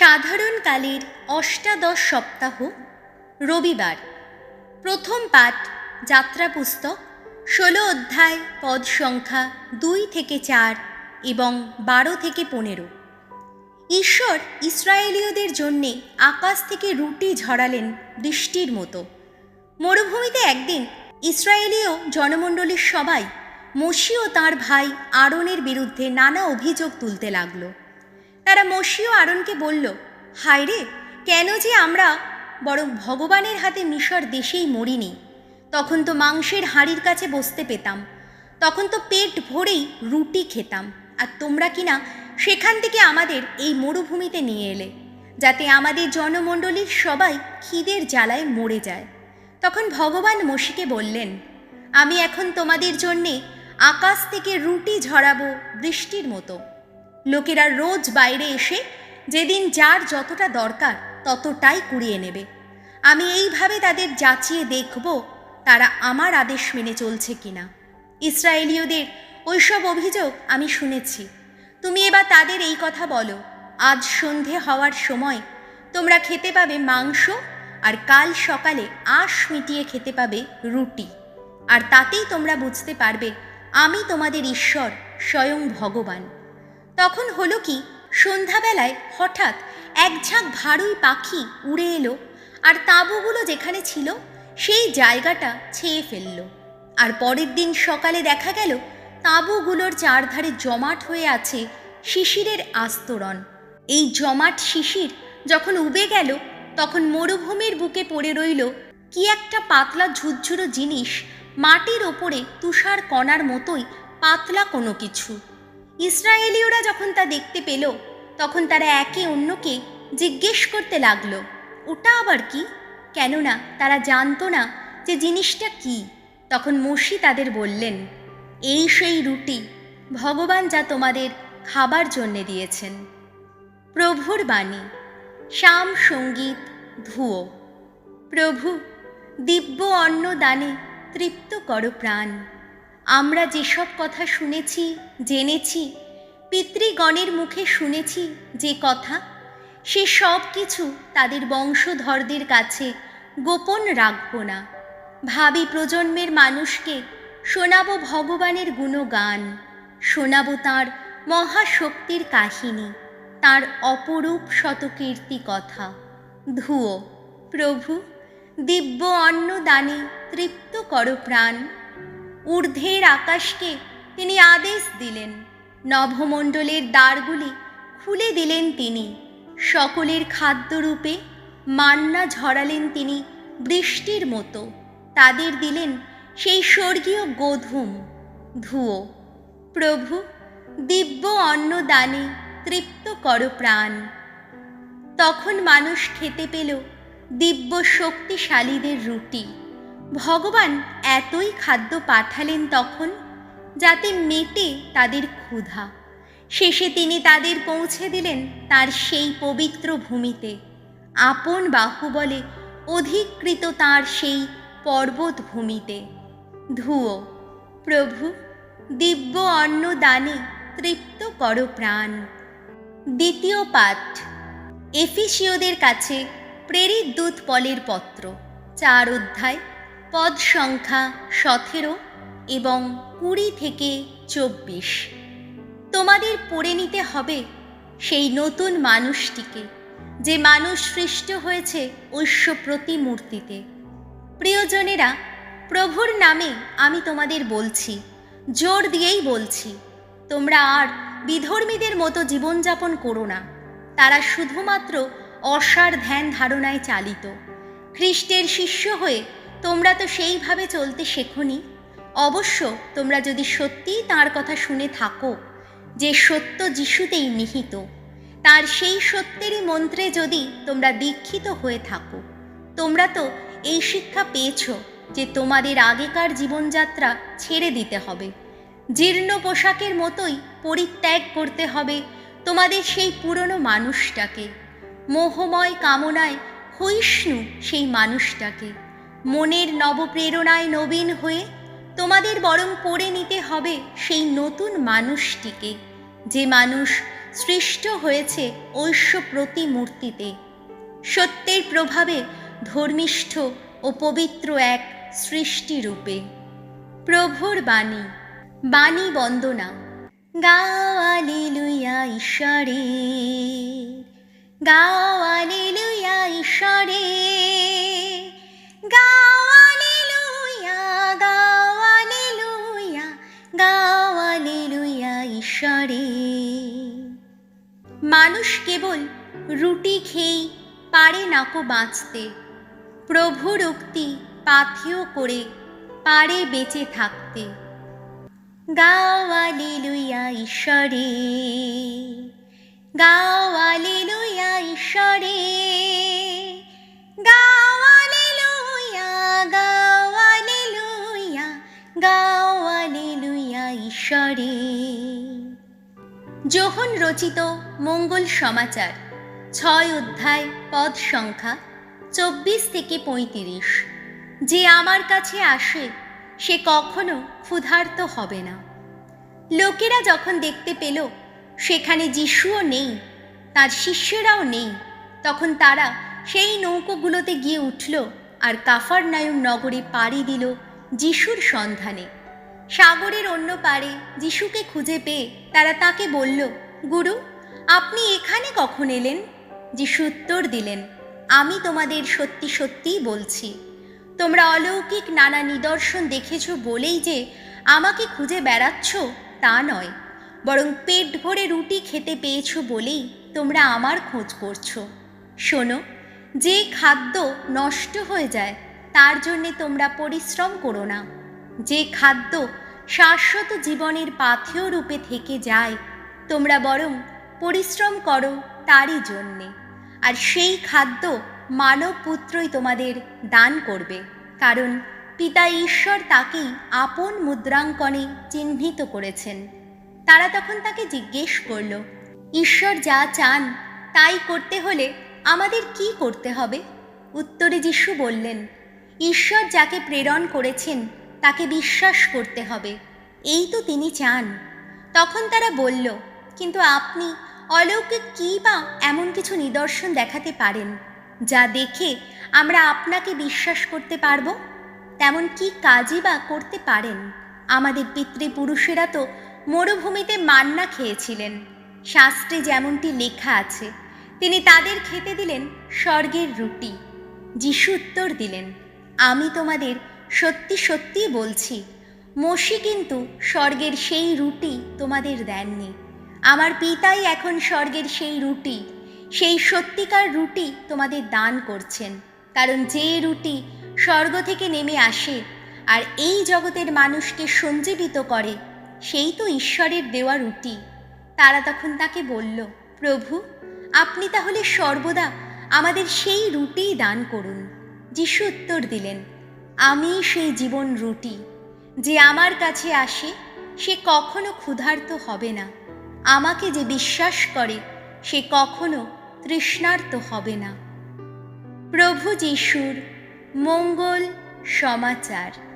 সাধারণকালের অষ্টাদশ সপ্তাহ, রবিবার। প্রথম পাঠ, যাত্রা পুস্তক, ষোলো অধ্যায়, পদ সংখ্যা দুই থেকে চার এবং বারো থেকে পনেরো। ঈশ্বর ইসরায়েলীয়দের জন্যে আকাশ থেকে রুটি ঝরালেন বৃষ্টির মতো। মরুভূমিতে একদিন ইসরায়েলীয় জনমণ্ডলীর সবাই মসি ও তাঁর ভাই আরনের বিরুদ্ধে নানা অভিযোগ তুলতে লাগল। তারা মসি ও আরনকে বলল, হায় রে, কেন যে আমরা বরং ভগবানের হাতে মিশর দেশেই মরিনি। তখন তো মাংসের হাঁড়ির কাছে বসতে পেতাম। তখন তো পেট ভরেই রুটি খেতাম। আর তোমরা কিনা সেখান থেকে আমাদের এই মরুভূমিতে নিয়ে এলে, যাতে আমাদের জনমণ্ডলীর সবাই খিদের জ্বালায় মরে যায়। তখন ভগবান মসিকে বললেন, আমি এখন তোমাদের জন্যে আকাশ থেকে রুটি ঝরাবো বৃষ্টির মতো। লোকেরা রোজ বাইরে এসে যেদিন যার যতটা দরকার ততটাই কুড়িয়ে নেবে। আমি এইভাবে তাদের যাচিয়ে দেখব তারা আমার আদেশ মেনে চলছে কিনা। ইসরায়েলীয়দের ওইসব অভিযোগ আমি শুনেছি। তুমি এবার তাদের এই কথা বলো। আজ সন্ধে হওয়ার সময় তোমরা খেতে পাবে মাংস আর কাল সকালে আঁশ মিটিয়ে খেতে পাবে রুটি। আর তাতেই তোমরা বুঝতে পারবে আমি তোমাদের ঈশ্বর স্বয়ং ভগবান। তখন হলো কি, সন্ধ্যাবেলায় হঠাৎ এক ঝাঁক ভারুই পাখি উড়ে এলো আর তাঁবুগুলো যেখানে ছিল সেই জায়গাটা ছেয়ে ফেলল। আর পরের দিন সকালে দেখা গেল, তাঁবুগুলোর চারধারে জমাট হয়ে আছে শিশিরের আস্তরণ। এই জমাট শিশির যখন উবে গেল, তখন মরুভূমির বুকে পড়ে রইল কি একটা পাতলা ঝুরঝুরো জিনিস মাটির ওপরে তুষার কণার মতোই পাতলা কোনো কিছু। ইসরায়েলীয়রা যখন তা দেখতে পেল, তখন তারা একে অন্যকে জিজ্ঞেস করতে লাগল, ওটা আবার কি? কেননা তারা জানতো না যে জিনিসটা কি। তখন মসি তাদের বললেন, এই সেই রুটি, ভগবান যা তোমাদের খাবার জন্যে দিয়েছেন। প্রভুর বাণী, শ্যাম সংগীত, ধুয়ো। প্রভু, দিব্য অন্ন দানে তৃপ্ত করো প্রাণ। আমরা যেসব কথা শুনেছি, জেনেছি, পিতৃগণের মুখে শুনেছি যে কথা, সে সব কিছু তাদের বংশধরদের কাছে গোপন রাখব না। ভাবি প্রজন্মের মানুষকে শোনাবো ভগবানের গুণগান, শোনাবো তাঁর মহাশক্তির কাহিনী, তার অপরূপ শতকীর্তি কথা। ধুয়ো প্রভু, দিব্য অন্ন দানে তৃপ্ত করো প্রাণ। ঊর্ধ্বের আকাশকে তিনি আদেশ দিলেন। নভমণ্ডলের দ্বারগুলি খুলে দিলেন তিনি। সকলের খাদ্যরূপে মান্না ঝরালেন তিনি বৃষ্টির মতো। তাদের দিলেন সেই স্বর্গীয় গোধূম, ধুয়ো। প্রভু, দিব্য অন্ন দানে তৃপ্ত কর প্রাণ। তখন মানুষ খেতে পেল দিব্য শক্তিশালীদের রুটি। ভগবান এতই খাদ্য পাঠালেন তখন যাতে মেটে তাদের ক্ষুধা। শেষে তিনি তাদের পৌঁছে দিলেন তার সেই পবিত্র ভূমিতে। আপন বাহুবলে অধিকৃত তার সেই পর্বত ভূমিতে। ধুয়ো প্রভু, দিব্য অন্ন দানে তৃপ্ত কর প্রাণ। দ্বিতীয় পাঠ এফিসীয়দের কাছে প্রেরিত দূত পলের পত্র, চার অধ্যায় পদ সংখ্যা সতেরো এবং কুড়ি থেকে চব্বিশ। তোমাদের পড়ে নিতে হবে সেই নতুন মানুষটিকে, যে মানুষ সৃষ্ট হয়েছে ঐশ্য প্রতিমূর্তিতে প্রিয়জনেরা, প্রভুর নামে আমি তোমাদের বলছি, জোর দিয়েই বলছি, তোমরা আর বিধর্মীদের মতো জীবনযাপন করো না। তারা শুধুমাত্র অসার ধ্যান ধারণায় চালিত। খ্রিস্টের শিষ্য হয়ে তোমরা তো সেইভাবে চলতে শেখনি। অবশ্য তোমরা যদি সত্যিই তার কথা শুনে থাকো, যে সত্য যিশুতেই নিহিত, তার সেই সত্যেরই মন্ত্রে যদি তোমরা দীক্ষিত হয়ে থাকো, তোমরা তো এই শিক্ষা পেয়েছ যে তোমাদের আগেকার জীবনযাত্রা ছেড়ে দিতে হবে। জীর্ণ পোশাকের মতোই পরিত্যাগ করতে হবে তোমাদের সেই পুরনো মানুষটাকে। মোহময় কামনায় ক্ষয়িষ্ণু সেই মানুষটাকে। মনের নবপ্রেরণায় নবীন হয়ে তোমাদের বরং পড়ে নিতে হবে সেই নতুন মানুষটিকে। যে মানুষ সৃষ্ট হয়েছে ঐশ্য প্রতিমূর্তিতে। সত্যের প্রভাবে ধর্মিষ্ঠ ও পবিত্র এক সৃষ্টিরূপে প্রভুর বাণী বাণী বন্দনা। গাওয়ালি লুইয়া ঈশ্বরে গাওয়ালি লুইয়া ঈশ্বরে ঈশ্বরে মানুষ কেবল রুটি খেয়েই পারে নাকো বাঁচতে প্রভুর উক্তি পাথেয় করে পারে বেঁচে থাকতে। গাওয়ালি লুইয়া ঈশ্বরে গাওয়ালি লুইয়া ঈশ্বরে। ঈশ্বরে যোহন রচিত মঙ্গল সমাচার, ছয় অধ্যায়, পদ সংখ্যা, চব্বিশ থেকে পঁয়ত্রিশ। যে আমার কাছে আসে, সে কখনো ক্ষুধার্ত হবে না। লোকেরা যখন দেখতে পেল, সেখানে যিশুও নেই, তার শিষ্যরাও নেই, তখন তারা সেই নৌকোগুলোতে গিয়ে উঠল আর কাফার নায়ুম নগরে পাড়ি দিল যিশুর সন্ধানে। সাগরের অন্য পারে যিশুকে খুঁজে পেয়ে তারা তাকে বলল, গুরু, আপনি এখানে কখন এলেন? যিশু উত্তর দিলেন, আমি তোমাদের সত্যি সত্যিই বলছি। তোমরা অলৌকিক নানা নিদর্শন দেখেছ বলেই যে আমাকে খুঁজে বেড়াচ্ছ, তা নয়। বরং পেট ভরে রুটি খেতে পেয়েছ বলেই তোমরা আমার খোঁজ করছ। শোনো, যে খাদ্য নষ্ট হয়ে যায়, তার জন্যে তোমরা পরিশ্রম করো না। যে খাদ্য শাশ্বত জীবনের পাথেয় রূপে থেকে যায়, তোমরা বরং পরিশ্রম করো তারই জন্যে। আর সেই খাদ্য মানব পুত্রই তোমাদের দান করবে, কারণ পিতা ঈশ্বর তাকেই আপন মুদ্রাঙ্কনে চিহ্নিত করেছেন। তারা তখন তাকে জিজ্ঞেস করল, ঈশ্বর যা চান তাই করতে হলে আমাদের কি করতে হবে? উত্তরে যিশু বললেন, ঈশ্বর যাকে প্রেরণ করেছেন তাকে বিশ্বাস করতে হবে। এই তো তিনি চান। তখন তারা বলল, কিন্তু আপনি অলৌকিক কী বা এমন কিছু নিদর্শন দেখাতে পারেন, যা দেখে আমরা আপনাকে বিশ্বাস করতে পারব? তেমন কি কাজই বা করতে পারেন? আমাদের পিতৃপুরুষেরা তো মরুভূমিতে মান্না খেয়েছিলেন। শাস্ত্রে যেমনটি লেখা আছে, তিনি তাদের খেতে দিলেন স্বর্গের রুটি। যিশু উত্তর দিলেন, আমি তোমাদের সত্যি সত্যি বলছি, মসি কিন্তু স্বর্গের সেই রুটি তোমাদের দেননি। আমার পিতাই এখন স্বর্গের সেই রুটি, সেই সত্যিকার রুটি তোমাদের দান করছেন। কারণ যে রুটি স্বর্গ থেকে নেমে আসে আর এই জগতের মানুষকে সঞ্জীবিত করে, সেই তো ঈশ্বরের দেওয়া রুটি। তারা তখন তাকে বলল, প্রভু, আপনি তাহলে সর্বদা আমাদের সেই রুটিই দান করুন। যিশু উত্তর দিলেন আমি সেই জীবন রুটি, যে আমার কাছে আসে, সে কখনো ক্ষুধার্ত হবে না। আমাকে যে বিশ্বাস করে, সে কখনো তৃষ্ণার্ত হবে না। প্রভু যিশুর মঙ্গল সমাচার।